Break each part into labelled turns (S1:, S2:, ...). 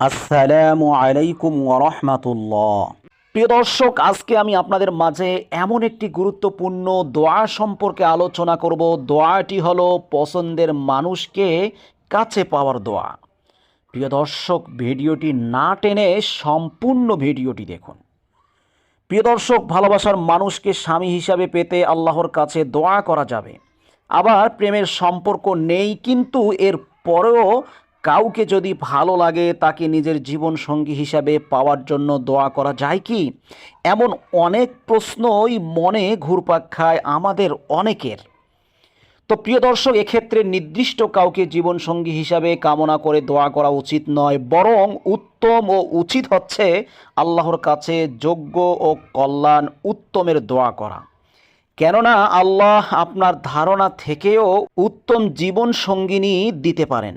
S1: আসসালামু আলাইকুম ওরহমাতুল্লাহ প্রিয় দর্শক, আজকে আমি আপনাদের মাঝে এমন একটি গুরুত্বপূর্ণ দোয়া সম্পর্কে আলোচনা করব। দোয়াটি হলো পছন্দের মানুষকে কাছে পাওয়ার দোয়া। প্রিয় দর্শক, ভিডিওটি না টেনে সম্পূর্ণ ভিডিওটি দেখুন। প্রিয় দর্শক, ভালোবাসার মানুষকে স্বামী হিসাবে পেতে আল্লাহর কাছে দোয়া করা যাবে। আবার প্রেমের সম্পর্ক নেই, কিন্তু এর পরেও কাউকে যদি ভালো লাগে তাকে নিজের জীবন সঙ্গী হিসাবে পাওয়ার জন্য দোয়া করা যায় কি? এমন অনেক প্রশ্নই মনে ঘুরপাক খায় আমাদের অনেকের। তো প্রিয় দর্শক, এক্ষেত্রে নির্দিষ্ট কাউকে জীবনসঙ্গী হিসাবে কামনা করে দোয়া করা উচিত নয়, বরং উত্তম ও উচিত হচ্ছে আল্লাহর কাছে যোগ্য ও কল্যাণ উত্তমের দোয়া করা। কেননা আল্লাহ আপনার ধারণা থেকেও উত্তম জীবন সঙ্গিনী দিতে পারেন।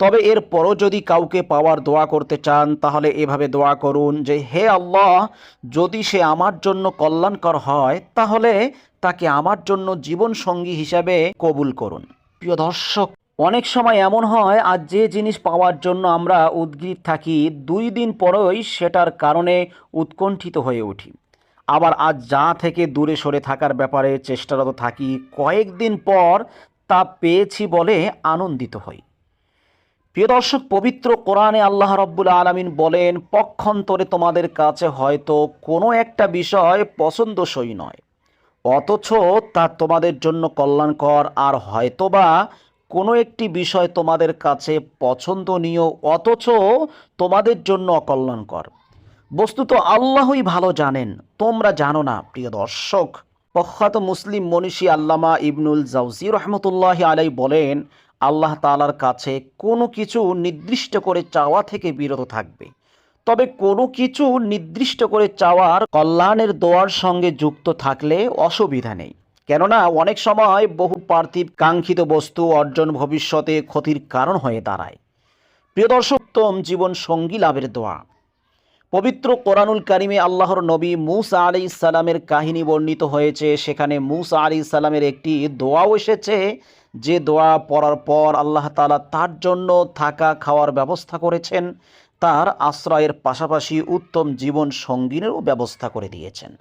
S1: তবে এর পরও যদি কাউকে পাওয়ার দোয়া করতে চান, তাহলে এভাবে দোয়া করুন যে, হে আল্লাহ, যদি সে আমার জন্য কল্যাণকর হয়, তাহলে তাকে আমার জন্য জীবন সঙ্গী হিসাবে কবুল করুন। প্রিয় দর্শক, অনেক সময় এমন হয়, আজ যে জিনিস পাওয়ার জন্য আমরা উদ্গ্রীব থাকি, দুই দিন পরেই সেটার কারণে উৎকণ্ঠিত হয়ে উঠি। আবার আজ যা থেকে দূরে সরে থাকার ব্যাপারে চেষ্টারত থাকি, কয়েকদিন পর তা পেয়েছি বলে আনন্দিত হই। প্রিয় দর্শক, পবিত্র কোরআনে আল্লাহ রব্বুল আলমিন বলেন, পক্ষান্তরে তোমাদের কাছে হয়তো কোনো একটা বিষয় পছন্দসই নয়, অথচ তা তোমাদের জন্য কল্যাণকর, আর হয়তোবা কোনো একটি বিষয় তোমাদের কাছে পছন্দনীয়, অথচ তোমাদের জন্য অকল্যাণকর। বস্তুত আল্লাহই ভালো জানেন, তোমরা জানো না, প্রিয় দর্শক। প্রখ্যাত মুসলিম মনীষী আল্লামা ইবনুল জাউজি রহমতুল্লাহ আলাই বলেন আল্লাহ তালার কাছে কোনো কিছু নির্দিষ্ট করে চাওয়া থেকে বিরত থাকবে। তবে কোনো কিছু নির্দিষ্ট করে চাওয়ার কল্যাণের দোয়ার সঙ্গে যুক্ত থাকলে অসুবিধা নেই। কেননা অনেক সময় বহু পার্থিব কাঙ্ক্ষিত বস্তু অর্জন ভবিষ্যতে ক্ষতির কারণ হয়ে দাঁড়ায়। প্রিয় দর্শক জীবন সঙ্গী লাভের দোয়া। পবিত্র কোরআনুল কারিমে আল্লাহর নবী মুসা আলি ইসালামের কাহিনী বর্ণিত হয়েছে। সেখানে মুসা আলি ইসালামের একটি দোয়াও এসেছে। যে দোয়া পড়ার পর আল্লাহ তালা তার জন্য থাকা, খাওয়ার ব্যবস্থা করেছেন। তার আশ্রয়ের পাশাপাশি উত্তম জীবন সঙ্গিনেরও ব্যবস্থা করে দিয়েছেন।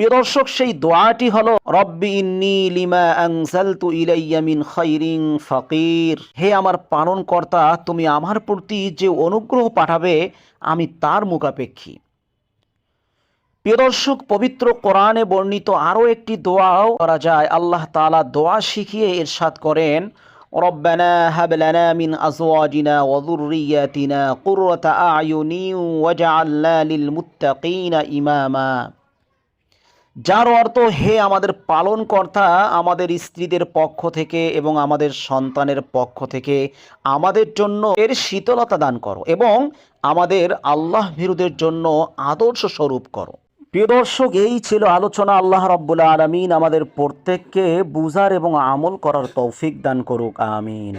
S1: প্রিয় দর্শক সেই দোয়াটি হলো রব্বি ইন্নি লিমা আনজালতু ইলাইয়া মিন খাইরিন ফাকির হে আমার পালনকর্তা তুমি আমার প্রতি যে অনুগ্রহ পাঠাবে আমি তার মুখাপেক্ষী প্রিয় দর্শক পবিত্র কোরআনে বর্ণিত আরও একটি দোয়াও করা যায় আল্লাহ তাআলা দোয়া শিখিয়ে ইরশাদ করেন ربنا هب لنا من أزواجنا وذرياتنا قرة أعين واجعلنا للمتقين إماما যার অর্থ হে আমাদের পালনকর্তা, আমাদের স্ত্রীদের পক্ষ থেকে এবং আমাদের সন্তানের পক্ষ থেকে আমাদের জন্য এর শীতলতা দান করো এবং আমাদের আল্লাহ ভীরুদের জন্য আদর্শ স্বরূপ করো। প্রিয় দর্শক, এই ছিল আলোচনা আল্লাহ রব্বুল্লা আলমিন আমাদের প্রত্যেককে বুঝার এবং আমল করার তৌফিক দান করুক, আমিন।